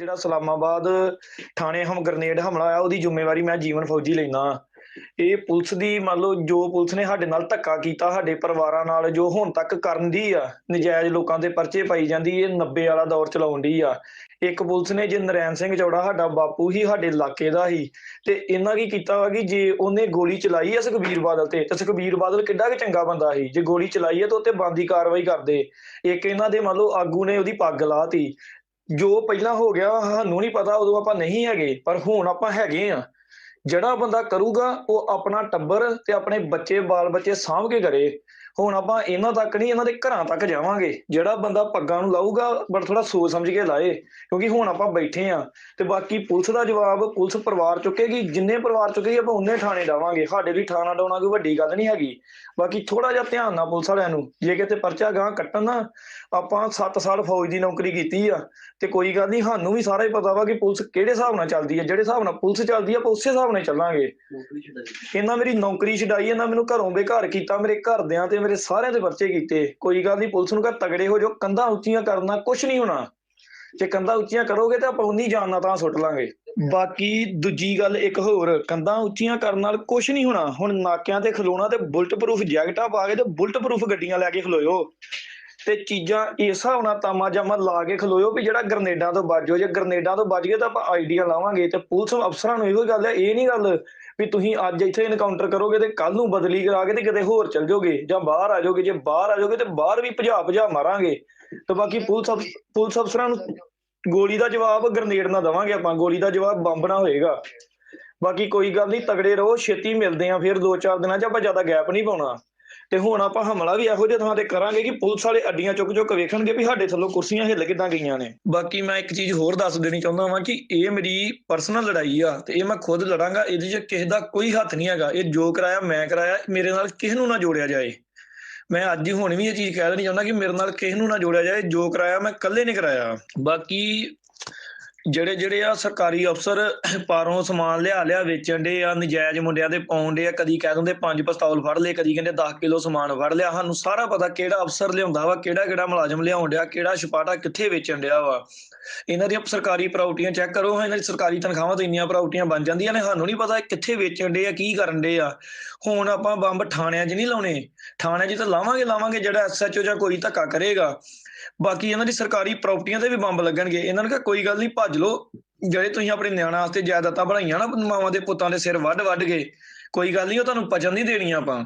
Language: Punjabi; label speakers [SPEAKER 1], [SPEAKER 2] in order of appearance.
[SPEAKER 1] ਜਿਹੜਾ ਸਲਾਮਾਬਾਦ ਥਾਣੇ ਹਮ ਗ੍ਰਨੇਡ ਹਮਲਾ ਹੋਇਆ ਉਹਦੀ ਜ਼ਿੰਮੇਵਾਰੀ ਮੈਂ ਜੀਵਨ ਫੌਜੀ ਲੈਣਾ ਇਹ ਪੁਲਿਸ ਦੀ ਮੰਨ ਲਓ ਜੋ ਪੁਲਿਸ ਨੇ ਸਾਡੇ ਨਾਲ ਧੱਕਾ ਕੀਤਾ, ਸਾਡੇ ਪਰਿਵਾਰਾਂ ਨਾਲ ਜੋ ਹੁਣ ਤੱਕ ਕਰਨ ਦੀ ਆ, ਨਜਾਇਜ਼ ਲੋਕਾਂ ਦੇ ਪਰਚੇ ਪਾਈ ਜਾਂਦੀ, ਇਹ 90 ਵਾਲਾ ਦੌਰ ਚਲਾਉਣ ਦੀ ਆ। ਇੱਕ ਪੁਲਿਸ ਨੇ ਜੇ ਨਰੈਣ ਸਿੰਘ ਚੌੜਾ ਸਾਡਾ ਬਾਪੂ ਹੀ, ਸਾਡੇ ਇਲਾਕੇ ਦਾ ਹੀ, ਤੇ ਇਹਨਾਂ ਕੀ ਕੀਤਾ ਵਾ ਕਿ ਜੇ ਉਹਨੇ ਗੋਲੀ ਚਲਾਈ ਆ ਸੁਖਬੀਰ ਬਾਦਲ ਤੇ ਤੇ ਸੁਖਬੀਰ ਬਾਦਲ ਕਿੱਡਾ ਕਿ ਚੰਗਾ ਬੰਦਾ ਸੀ, ਜੇ ਗੋਲੀ ਚਲਾਈ ਆ ਤਾਂ ਉੱਤੇ ਬੰਦੀ ਕਾਰਵਾਈ ਕਰਦੇ। ਇੱਕ ਇਹਨਾਂ ਦੇ ਮੰਨ ਲਓ ਆਗੂ ਨੇ ਉਹਦੀ ਪੱਗ ਲਾਤੀ ਜੋ ਪਹਿਲਾਂ ਹੋ ਗਿਆ, ਸਾਨੂੰ ਨਹੀਂ ਪਤਾ, ਉਦੋਂ ਆਪਾਂ ਨਹੀਂ ਹੈਗੇ, ਪਰ ਹੁਣ ਆਪਾਂ ਹੈਗੇ ਆ ਜਿਹੜਾ ਬੰਦਾ ਕਰੂਗਾ, ਉਹ ਆਪਣਾ ਟੱਬਰ ਤੇ ਆਪਣੇ ਬੱਚੇ ਬਾਲ ਬੱਚੇ ਸਾਂਭ ਕੇ ਕਰੇ। ਹੁਣ ਆਪਾਂ ਇਹਨਾਂ ਤੱਕ ਨਹੀਂ ਇਹਨਾਂ ਦੇ ਘਰਾਂ ਤੱਕ ਜਾਵਾਂਗੇ। ਜਿਹੜਾ ਬੰਦਾ ਪੱਗਾਂ ਨੂੰ ਲਾਊਗਾ ਬੜਾ ਥੋੜਾ ਸੋਚ ਸਮਝ ਕੇ ਲਾਏ। ਕਿਉਂਕਿ ਹੁਣ ਆਪਾਂ ਬੈਠੇ ਆ ਤੇ ਬਾਕੀ ਪੁਲਿਸ ਦਾ ਜਵਾਬ ਪੁਲਿਸ ਪਰਿਵਾਰ ਚੁੱਕੇਗੀ ਜਿੰਨੇ ਪਰਿਵਾਰ ਚੁੱਕੇਗੀ ਆਪਾਂ ਉਹਨੇ ਥਾਣੇ ਡਾਵਾਂਗੇ ਸਾਡੇ ਲਈ ਥਾਣਾ ਡਾਉਣਾ ਕੋਈ ਵੱਡੀ ਗੱਲ ਨਹੀਂ ਹੈਗੀ। ਬਾਕੀ ਥੋੜਾ ਜਿਹਾ ਧਿਆਨ ਨਾਲ ਪੁਲਿਸ ਵਾਲਿਆਂ ਨੂੰ ਜੇ ਕਿਤੇ ਪਰਚਾ ਗਾਂ ਕੱਟਣ ਨਾ ਆਪਾਂ 7 ਸਾਲ ਫੌਜ ਦੀ ਨੌਕਰੀ ਕੀਤੀ ਆ ਤੇ ਕੋਈ ਗੱਲ ਨਹੀਂ ਸਾਨੂੰ ਵੀ ਸਾਰਾ ਹੀ ਪਤਾ ਵਾ ਕਿ ਪੁਲਿਸ ਕਿਹੜੇ ਹਿਸਾਬ ਨਾਲ ਚੱਲਦੀ ਹੈ ਜਿਹੜੇ ਹਿਸਾਬ ਨਾਲ ਪੁਲਿਸ ਚੱਲਦੀ ਆ ਆਪਾਂ ਉਸੇ ਹਿਸਾਬ ਨਾਲ ਚੱਲਾਂਗੇ। ਇਹਨਾਂ ਮੇਰੀ ਨੌਕਰੀ ਛਡਾਈ ਇਹਨਾਂ ਮੈਨੂੰ ਘਰੋਂ ਬੇਘਰ ਕੀਤਾ ਮੇਰੇ ਘਰਦਿਆਂ ਤੇ ਮੇਰੇ ਸਾਰਿਆਂ ਦੇ ਪਰਚੇ ਕੀਤੇ। ਕੋਈ ਗੱਲ ਨਹੀਂ, ਪੁਲਿਸ ਨੂੰ ਕਹ ਤਗੜੇ ਹੋ ਜਾਓ, ਕੰਧਾਂ ਉੱਚੀਆਂ ਕਰਨਾ ਕੁਝ ਨਹੀਂ ਹੋਣਾ। ਜੇ ਕੰਧਾਂ ਉੱਚੀਆਂ ਕਰੋਗੇ ਤਾਂ ਆਪਾਂ ਉਨੀ ਜਾਨ ਨਾਲ ਤਾਂ ਸੁੱਟ ਲਾਂਗੇ। ਬਾਕੀ ਦੂਜੀ ਗੱਲ ਇੱਕ ਹੋਰ, ਕੰਧਾਂ ਉੱਚੀਆਂ ਕਰਨ ਨਾਲ ਕੁਝ ਨਹੀਂ ਹੋਣਾ। ਹੁਣ ਨਾਕਿਆਂ ਤੇ ਖਲੋਣਾ ਤੇ ਬੁਲਟ ਪ੍ਰੂਫ ਜੈਕਟਾਂ ਪਾ ਕੇ ਤੇ ਬੁਲਟ ਪ੍ਰੂਫ ਗੱਡੀਆਂ ਲੈ ਕੇ ਖਲੋਇਓ। ਤੇ ਚੀਜ਼ਾਂ ਇਸ ਹਿਸਾਬ ਨਾਲ ਤਾਮਾ ਜਾਮਾ ਲਾ ਕੇ ਖਲੋਇਓ ਵੀ ਜਿਹੜਾ ਗਰਨੇਡਾਂ ਤੋਂ ਬਚੋ ਜੇ ਗਰਨੇਡਾਂ ਤੋਂ ਬਚ ਗਏ ਤਾਂ ਆਪਾਂ ਆਈਡੀਆ ਲਾਵਾਂਗੇ ਤੇ ਪੁਲਿਸ ਅਫਸਰਾਂ ਨੂੰ ਇਹੋ ਗੱਲ ਹੈ, ਇਹ ਨਹੀਂ ਗੱਲ ਵੀ ਤੁਸੀਂ ਅੱਜ ਇੱਥੇ ਇਨਕਾਊਂਟਰ ਕਰੋਗੇ ਤੇ ਕੱਲ ਨੂੰ ਬਦਲੀ ਕਰਾ ਕੇ ਤੇ ਕਿਤੇ ਹੋਰ ਚਲ ਜਾਓਗੇ ਜਾਂ ਬਾਹਰ ਆ ਜਾਓਗੇ। ਜੇ ਬਾਹਰ ਆ ਜਾਓਗੇ ਤੇ ਬਾਹਰ ਵੀ ਭਜਾ ਭਜਾ ਮਾਰਾਂਗੇ। ਤੇ ਬਾਕੀ ਪੁਲਿਸ ਅਫ- ਪੁਲਿਸ ਅਫਸਰਾਂ ਨੂੰ ਗੋਲੀ ਦਾ ਜਵਾਬ ਗਰਨੇਡ ਨਾਲ ਦਵਾਂਗੇ ਆਪਾਂ। ਗੋਲੀ ਦਾ ਜਵਾਬ ਬੰਬ ਨਾਲ ਹੋਏਗਾ। ਬਾਕੀ ਕੋਈ ਗੱਲ ਨਹੀਂ, ਤਗੜੇ ਰਹੋ, ਛੇਤੀ ਮਿਲਦੇ ਆ ਫਿਰ 2-4 ਦਿਨਾਂ 'ਚ। ਆਪਾਂ ਜ਼ਿਆਦਾ ਗੈਪ ਨਹੀਂ ਪਾਉਣਾ। ਤੇ ਹੁਣ ਆਪਾਂ ਹਮਲਾ ਵੀ ਇਹੋ ਜਿਹੇ ਥਾਂ ਤੇ ਕਰਾਂਗੇ ਕਿ ਪੁਲਿਸ ਵਾਲੇ ਅੱਡੀਆਂ ਚੁੱਕ ਚੁੱਕ ਵੇਖਣਗੇ ਵੀ ਸਾਡੇ ਥੱਲੋਂ ਕੁਰਸੀਆਂ ਹਿੱਲ ਕਿੱਦਾਂ ਗਈਆਂ ਨੇ। ਬਾਕੀ ਮੈਂ ਇੱਕ ਚੀਜ਼ ਹੋਰ ਦੱਸ ਦੇਣੀ ਚਾਹੁੰਦਾ ਹਾਂ ਕਿ ਇਹ ਮੇਰੀ ਪਰਸਨਲ ਲੜਾਈ ਆ ਤੇ ਇਹ ਮੈਂ ਖੁਦ ਲੜਾਂਗਾ, ਇਹਦੇ 'ਚ ਕਿਸੇ ਦਾ ਕੋਈ ਹੱਥ ਨਹੀਂ ਹੈਗਾ। ਇਹ ਜੋ ਕਰਾਇਆ, ਮੈਂ ਕਰਾਇਆ, ਮੇਰੇ ਨਾਲ ਕਿਸੇ ਨੂੰ ਨਾ ਜੋੜਿਆ ਜਾਏ। ਮੈਂ ਅੱਜ ਹੀ ਹੁਣ ਵੀ ਇਹ ਚੀਜ਼ ਕਹਿ ਦੇਣੀ ਚਾਹੁੰਦਾ ਕਿ ਮੇਰੇ ਨਾਲ ਕਿਸੇ ਨੂੰ ਨਾ ਜੋੜਿਆ ਜਾਏ, ਜੋ ਕਰਾਇਆ ਮੈਂ ਇਕੱਲੇ ਨੇ ਕਰਾਇਆ। ਬਾਕੀ ਜਿਹੜੇ ਜਿਹੜੇ ਆ ਸਰਕਾਰੀ ਅਫਸਰ ਪਾਰੋਂ ਸਮਾਨ ਲਿਆ ਲਿਆ ਵੇਚਣ ਦੇ ਆ, ਨਜਾਇਜ਼ ਮੁੰਡਿਆਂ ਦੇ ਪਾਉਣ ਦੇ ਆ, ਕਦੀ ਕਹਿ ਦਿੰਦੇ ਪੰਜ ਪਿਸਤੌਲ ਫੜ ਲਏ, ਕਦੀ ਕਹਿੰਦੇ 10 ਕਿਲੋ ਸਮਾਨ ਫੜ ਲਿਆ। ਸਾਨੂੰ ਸਾਰਾ ਪਤਾ ਕਿਹੜਾ ਅਫਸਰ ਲਿਆਉਂਦਾ ਵਾ, ਕਿਹੜਾ ਕਿਹੜਾ ਮੁਲਾਜ਼ਮ ਲਿਆਉਣ ਡਿਆ, ਕਿਹੜਾ ਛਪਾਟਾ ਕਿੱਥੇ ਵੇਚਣ ਡਿਆ ਵਾ। ਇਹਨਾਂ ਦੀਆਂ ਸਰਕਾਰੀ ਪ੍ਰਾਪਰਟੀਆਂ ਚੈੱਕ ਕਰੋ, ਇਹਨਾਂ ਦੀ ਸਰਕਾਰੀ ਤਨਖਾਹਾਂ ਤੋਂ ਇੰਨੀਆਂ ਪ੍ਰਾਪਰਟੀਆਂ ਬਣ ਜਾਂਦੀਆਂ ਨੇ, ਸਾਨੂੰ ਨਹੀਂ ਪਤਾ ਕਿੱਥੇ ਵੇਚਣ ਡੇ ਆ, ਕੀ ਕਰਨ ਡੇ ਆ। ਹੁਣ ਆਪਾਂ ਬੰਬ ਥਾਣਿਆਂ 'ਚ ਨਹੀਂ ਲਾਉਣੇ ਥਾਣਿਆਂ 'ਚ ਤਾਂ ਲਾਵਾਂਗੇ ਲਾਵਾਂਗੇ, ਜਿਹੜਾ ਐਸਐਚਓ ਜਾਂ ਕੋਈ ਧੱਕਾ ਕਰੇਗਾ। ਬਾਕੀ ਇਹਨਾਂ ਦੀ ਸਰਕਾਰੀ ਪ੍ਰਾਪਰਟੀਆਂ ਤੇ ਵੀ ਬੰਬ ਲੱਗਣਗੇ। ਇਹਨਾਂ ਨੂੰ ਕਿਹਾ ਕੋਈ ਗੱਲ ਨਹੀਂ ਭੱਜ ਲਓ। ਜਿਹੜੇ ਤੁਸੀਂ ਆਪਣੇ ਨਿਆਣਾ ਵਾਸਤੇ ਜਾਇਦਾਦਾਂ ਬਣਾਈਆਂ ਨਾ, ਮਾਵਾਂ ਦੇ ਪੁੱਤਾਂ ਦੇ ਸਿਰ ਵੱਢ ਵੱਢ ਕੇ, ਕੋਈ ਗੱਲ ਨਹੀਂ, ਉਹ ਤੁਹਾਨੂੰ ਪਚਨ ਨਹੀਂ ਦੇਣੀ ਆਪਾਂ।